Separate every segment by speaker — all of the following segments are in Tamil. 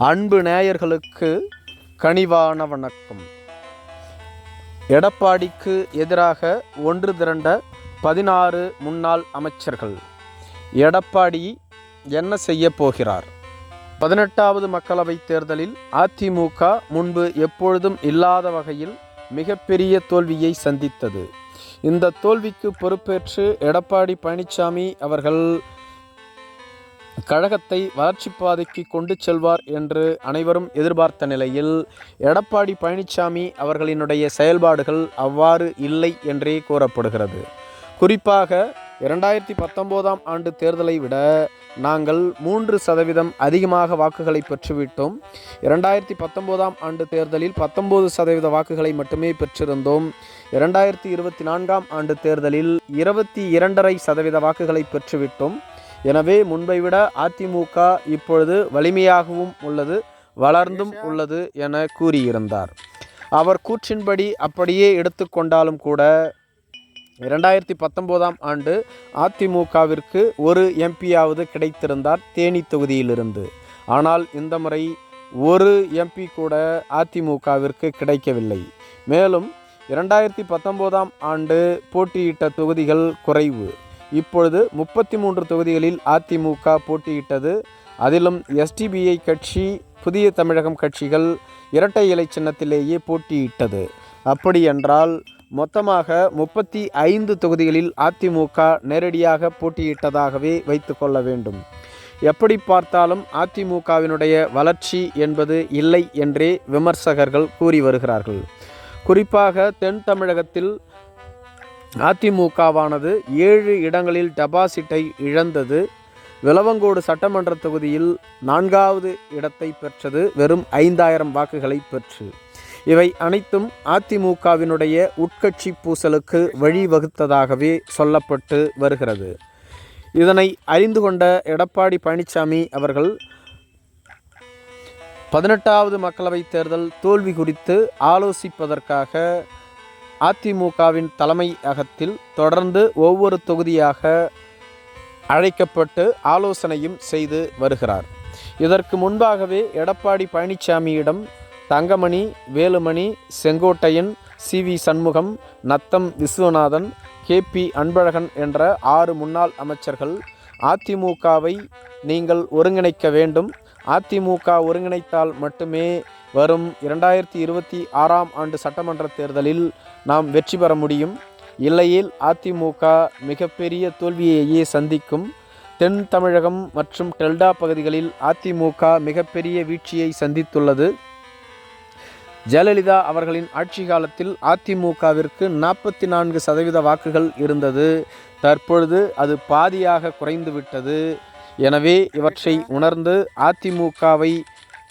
Speaker 1: அன்பு நேயர்களுக்கு கனிவான வணக்கம். எடப்பாடிக்கு எதிராக ஒன்று திரண்ட பதினாறு முன்னாள் அமைச்சர்கள். எடப்பாடி என்ன செய்ய போகிறார்? பதினெட்டாவது மக்களவைத் தேர்தலில் அதிமுக முன்பு எப்பொழுதும் இல்லாத வகையில் மிகப்பெரிய தோல்வியை சந்தித்தது. இந்த தோல்விக்கு பொறுப்பேற்று எடப்பாடி பழனிசாமி அவர்கள் கழகத்தை வளர்ச்சிப் பாதைக்கு கொண்டு செல்வார் என்று அனைவரும் எதிர்பார்த்த நிலையில் எடப்பாடி பழனிசாமி அவர்களினுடைய செயல்பாடுகள் அவ்வாறு இல்லை என்றே கூறப்படுகிறது. குறிப்பாக இரண்டாயிரத்தி பத்தொம்போதாம் ஆண்டு தேர்தலை விட நாங்கள் மூன்று சதவீதம் அதிகமாக வாக்குகளை பெற்றுவிட்டோம். இரண்டாயிரத்தி பத்தொம்போதாம் ஆண்டு தேர்தலில் பத்தொம்போது சதவீத வாக்குகளை மட்டுமே பெற்றிருந்தோம். இரண்டாயிரத்தி இருபத்தி நான்காம் ஆண்டு தேர்தலில் இருபத்தி இரண்டரை சதவீத வாக்குகளை பெற்றுவிட்டோம். எனவே முன்பை விட அதிமுக இப்பொழுது வலிமையாகவும் உள்ளது வளர்ந்தும் உள்ளது என கூறியிருந்தார். அவர் கூற்றின்படி அப்படியே எடுத்துக்கொண்டாலும் கூட இரண்டாயிரத்தி பத்தொம்போதாம் ஆண்டு அதிமுகவிற்கு ஒரு எம்பியாவது கிடைத்திருந்தார் தேனி தொகுதியிலிருந்து. ஆனால் இந்த முறை ஒரு எம்பி கூட அதிமுகவிற்கு கிடைக்கவில்லை. மேலும் இரண்டாயிரத்தி பத்தொம்போதாம் ஆண்டு போட்டியிட்ட தொகுதிகள் குறைவு. இப்பொழுது முப்பத்தி மூன்று தொகுதிகளில் அதிமுக போட்டியிட்டது. அதிலும் எஸ்டிபிஐ கட்சி புதிய தமிழகம் கட்சிகள் இரட்டை இலை சின்னத்திலேயே போட்டியிட்டது. அப்படியென்றால் மொத்தமாக முப்பத்தி ஐந்து தொகுதிகளில் அதிமுக நேரடியாக போட்டியிட்டதாகவே வைத்துக்கொள்ள வேண்டும். எப்படி பார்த்தாலும் அதிமுகவினுடைய வளர்ச்சி என்பது இல்லை என்றே விமர்சகர்கள் கூறி வருகிறார்கள். குறிப்பாக தென் தமிழகத்தில் அதிமுகவானது ஏழு இடங்களில் டெபாசிட்டை இழந்தது. விளவங்கோடு சட்டமன்ற தொகுதியில் நான்காவது இடத்தை பெற்றது. வெறும் ஐந்தாயிரம் வாக்குகளை பெற்று. இவை அனைத்தும் அதிமுகவினுடைய உட்கட்சி பூசலுக்கு வழிவகுத்ததாகவே சொல்லப்பட்டு வருகிறது. இதனை அறிந்து கொண்ட எடப்பாடி பழனிசாமி அவர்கள் பதினெட்டாவது மக்களவைத் தேர்தல் தோல்வி குறித்து ஆலோசிப்பதற்காக அதிமுகவின் தலைமையகத்தில் தொடர்ந்து ஒவ்வொரு தொகுதியாக அழைக்கப்பட்டு ஆலோசனையும் செய்து வருகிறார். இதற்கு முன்பாகவே Edappadi பழனிசாமியிடம் Thangamani Velumani Sengottaiyan C V Shanmugam Natham Viswanathan K P Anbazhagan என்ற ஆறு முன்னாள் அமைச்சர்கள் அதிமுகவை நீங்கள் ஒருங்கிணைக்க வேண்டும். அதிமுக ஒருங்கிணைத்தால் மட்டுமே வரும் இரண்டாயிரத்தி இருபத்தி ஆறாம் ஆண்டு சட்டமன்ற தேர்தலில் நாம் வெற்றி பெற முடியும். இல்லையில் அதிமுக மிகப்பெரிய தோல்வியையே சந்திக்கும். தென் தமிழகம் மற்றும் டெல்டா பகுதிகளில் அதிமுக மிகப்பெரிய வீழ்ச்சியை சந்தித்துள்ளது. ஜெயலலிதா அவர்களின் ஆட்சி காலத்தில் அதிமுகவிற்கு நாற்பத்தி நான்கு சதவீத வாக்குகள் இருந்தது. தற்பொழுது அது பாதியாக குறைந்துவிட்டது. எனவே இவற்றை உணர்ந்து அதிமுகவை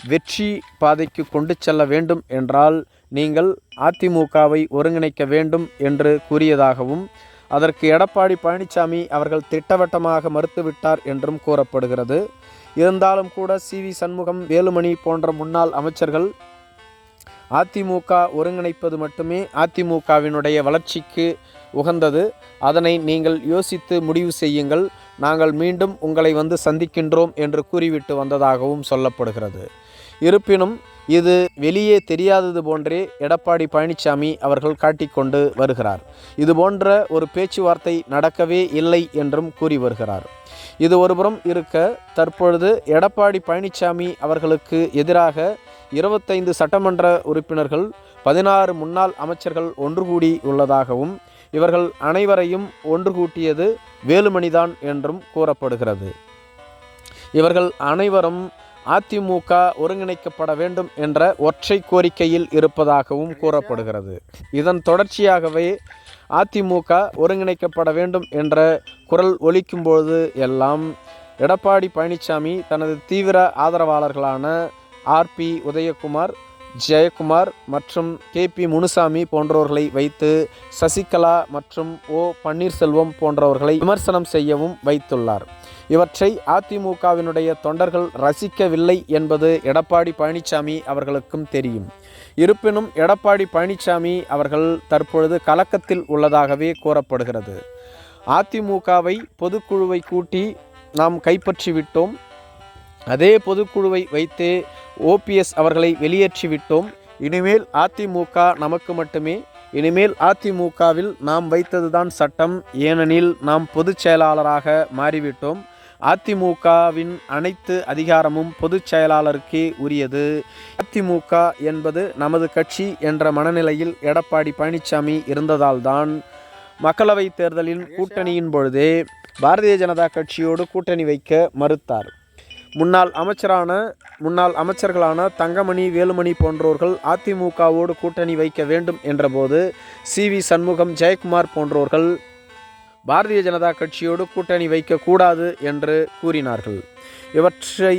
Speaker 1: வெற்றி பாதைக்கு கொண்டு செல்ல வேண்டும் என்றால் நீங்கள் அதிமுகவை ஒருங்கிணைக்க வேண்டும் என்று கூறியதாகவும் அதற்கு எடப்பாடி பழனிசாமி அவர்கள் திட்டவட்டமாக மறுத்துவிட்டார் என்றும் கூறப்படுகிறது. இருந்தாலும் கூட சி. வி. சண்முகம் வேலுமணி போன்ற முன்னாள் அமைச்சர்கள் அதிமுக ஒருங்கிணைப்பது மட்டுமே அதிமுகவினுடைய வளர்ச்சிக்கு உகந்தது. அதனை நீங்கள் யோசித்து முடிவு செய்யுங்கள். நாங்கள் மீண்டும் உங்களை வந்து சந்திக்கின்றோம் என்று கூறிவிட்டு வந்ததாகவும் சொல்லப்படுகிறது. இருப்பினும் இது வெளியே தெரியாதது போன்றே எடப்பாடி பழனிசாமி அவர்கள் காட்டிக்கொண்டு வருகிறார். இது போன்ற ஒரு பேச்சுவார்த்தை நடக்கவே இல்லை என்றும் கூறி வருகிறார். இது ஒருபுறம் இருக்க தற்பொழுது எடப்பாடி பழனிசாமி அவர்களுக்கு எதிராக இருபத்தைந்து சட்டமன்ற உறுப்பினர்கள் பதினாறு முன்னாள் அமைச்சர்கள் ஒன்று கூடி உள்ளதாகவும் இவர்கள் அனைவரையும் ஒன்று கூட்டியது வேலுமணிதான் என்றும் கூறப்படுகிறது. இவர்கள் அனைவரும் அதிமுக ஒருங்கிணைக்கப்பட வேண்டும் என்ற ஒற்றை கோரிக்கையில் இருப்பதாகவும் கூறப்படுகிறது. இதன் தொடர்ச்சியாகவே அதிமுக ஒருங்கிணைக்கப்பட வேண்டும் என்ற குரல் ஒலிக்கும்பொழுது எல்லாம் எடப்பாடி பழனிசாமி தனது தீவிர ஆதரவாளர்களான ஆர்பி உதயகுமார் ஜெயக்குமார் மற்றும் கே பி முனுசாமி போன்றவர்களை வைத்து சசிகலா மற்றும் ஓ பன்னீர்செல்வம் போன்றவர்களை விமர்சனம் செய்யவும் வைத்துள்ளார். இவற்றை அதிமுகவினுடைய தொண்டர்கள் ரசிக்கவில்லை என்பது எடப்பாடி பழனிசாமி அவர்களுக்கும் தெரியும். இருப்பினும் எடப்பாடி பழனிசாமி அவர்கள் தற்பொழுது கலக்கத்தில் உள்ளதாகவே கூறப்படுகிறது. அதிமுகவை பொதுக்குழுவை கூட்டி நாம் கைப்பற்றிவிட்டோம். அதே பொதுக்குழுவை வைத்தே ஓபிஎஸ் அவர்களை வெளியேற்றிவிட்டோம். இனிமேல் அதிமுக நமக்கு மட்டுமே. இனிமேல் அதிமுகவில் நாம் வைத்ததுதான் சட்டம். ஏனெனில் நாம் பொதுச் செயலாளராக மாறிவிட்டோம். அதிமுகவின் அனைத்து அதிகாரமும் பொதுச் செயலாளருக்கே உரியது. அதிமுக என்பது நமது கட்சி என்ற மனநிலையில் எடப்பாடி பழனிசாமி இருந்ததால்தான் மக்களவைத் தேர்தலின் கூட்டணியின் பொழுதே பாரதிய ஜனதா கட்சியோடு கூட்டணி வைக்க மறுத்தார். முன்னாள் அமைச்சரான முன்னாள் அமைச்சர்களான தங்கமணி வேலுமணி போன்றோர்கள் அதிமுகவோடு கூட்டணி வைக்க வேண்டும் என்றபோது சி வி சண்முகம் ஜெயக்குமார் போன்றோர்கள் பாரதிய ஜனதா கட்சியோடு கூட்டணி வைக்கக்கூடாது என்று கூறினார்கள். இவற்றை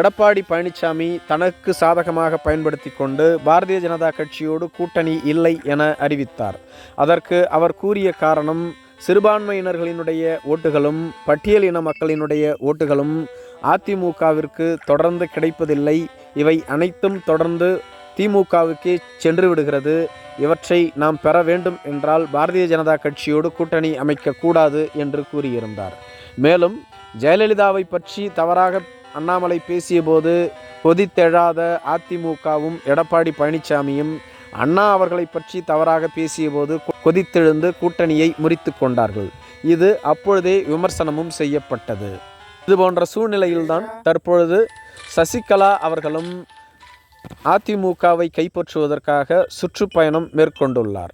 Speaker 1: எடப்பாடி பழனிசாமி தனக்கு சாதகமாக பயன்படுத்தி கொண்டு பாரதிய ஜனதா கட்சியோடு கூட்டணி இல்லை என அறிவித்தார். அதற்கு அவர் கூறிய காரணம் சிறுபான்மையினர்களினுடைய ஓட்டுகளும் பட்டியலின மக்களினுடைய ஓட்டுகளும் அதிமுகவிற்கு தொடர்ந்து கிடைப்பதில்லை. இவை அனைத்தும் தொடர்ந்து திமுகவுக்கே சென்று விடுகிறது. இவற்றை நாம் பெற வேண்டும் என்றால் பாரதிய ஜனதா கட்சியோடு கூட்டணி அமைக்கக்கூடாது என்று கூறியிருந்தார். மேலும் ஜெயலலிதாவை பற்றி தவறாக அண்ணாமலை பேசியபோது கொதித்தெழாத அதிமுகவும் எடப்பாடி பழனிசாமியும் அண்ணா அவர்களை பற்றி தவறாக பேசியபோது கொதித்தெழுந்து கூட்டணியை முறித்து கொண்டார்கள். இது அப்பொழுதே விமர்சனமும் செய்யப்பட்டது. இது போன்ற சூழ்நிலையில்தான் தற்பொழுது சசிகலா அவர்களும் அதிமுகவை கைப்பற்றுவதற்காக சுற்றுப்பயணம் மேற்கொண்டுள்ளார்.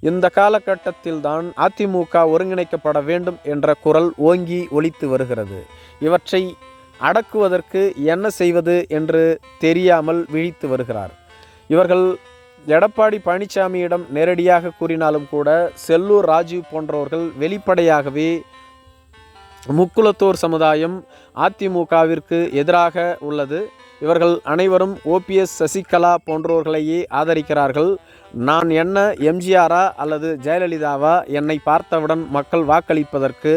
Speaker 1: இந்த காலகட்டத்தில்தான் அதிமுக ஒருங்கிணைக்கப்பட வேண்டும் என்ற குரல் ஓங்கி ஒலித்து வருகிறது. இவற்றை அடக்குவதற்கு என்ன செய்வது என்று தெரியாமல் விழித்து வருகிறார். இவர்கள் எடப்பாடி பழனிசாமியிடம் நேரடியாக கூறினாலும் கூட செல்லூர் ராஜீவ் போன்றவர்கள் வெளிப்படையாகவே முக்குளத்தூர் சமுதாயம் அதிமுகவிற்கு எதிராக உள்ளது. இவர்கள் அனைவரும் ஓபிஎஸ் சசிகலா போன்றோர்களையே ஆதரிக்கிறார்கள். நான் என்ன எம்ஜிஆரா அல்லது ஜெயலலிதாவா என்னை பார்த்தவுடன் மக்கள் வாக்களிப்பதற்கு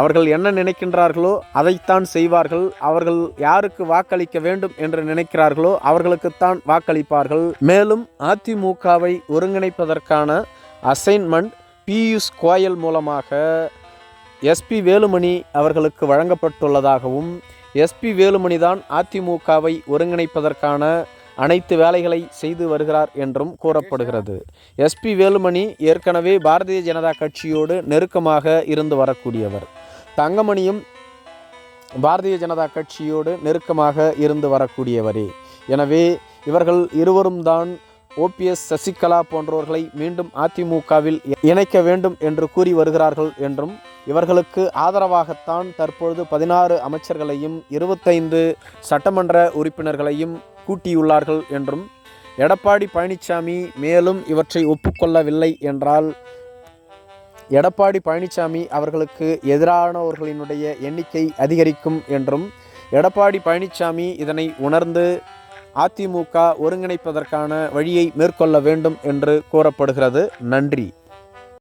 Speaker 1: அவர்கள் என்ன நினைக்கின்றார்களோ அதைத்தான் செய்வார்கள். அவர்கள் யாருக்கு வாக்களிக்க வேண்டும் என்று நினைக்கிறார்களோ அவர்களுக்குத்தான் வாக்களிப்பார்கள். மேலும் அதிமுகவை ஒருங்கிணைப்பதற்கான அசைன்மெண்ட் பியூஷ் கோயல் மூலமாக எஸ்பி வேலுமணி அவர்களுக்கு வழங்கப்பட்டுள்ளதாகவும் எஸ்பி வேலுமணி தான் அதிமுகவை ஒருங்கிணைப்பதற்கான அனைத்து வேலைகளை செய்து வருகிறார் என்றும் கூறப்படுகிறது. எஸ்பி வேலுமணி ஏற்கனவே பாரதிய ஜனதா கட்சியோடு நெருக்கமாக இருந்து வரக்கூடியவர். தங்கமணியும் பாரதிய ஜனதா கட்சியோடு நெருக்கமாக இருந்து வரக்கூடியவரே. எனவே இவர்கள் இருவரும் தான் ஓபிஎஸ் சசிகலா போன்றவர்களை மீண்டும் அதிமுகவில் இணைக்க வேண்டும் என்று கூறி வருகிறார்கள் என்றும் இவர்களுக்கு ஆதரவாகத்தான் தற்பொழுது பதினாறு அமைச்சர்களையும் இருபத்தைந்து சட்டமன்ற உறுப்பினர்களையும் கூட்டியுள்ளார்கள் என்றும் எடப்பாடி பழனிசாமி மேலும் இவற்றை ஒப்புக்கொள்ளவில்லை என்றால் எடப்பாடி பழனிசாமி அவர்களுக்கு எதிரானவர்களினுடைய எண்ணிக்கை அதிகரிக்கும் என்றும் எடப்பாடி பழனிசாமி இதனை உணர்ந்து அதிமுக ஒருங்கிணைப்பதற்கான வழியை மேற்கொள்ள வேண்டும் என்று கூறப்படுகிறது. நன்றி.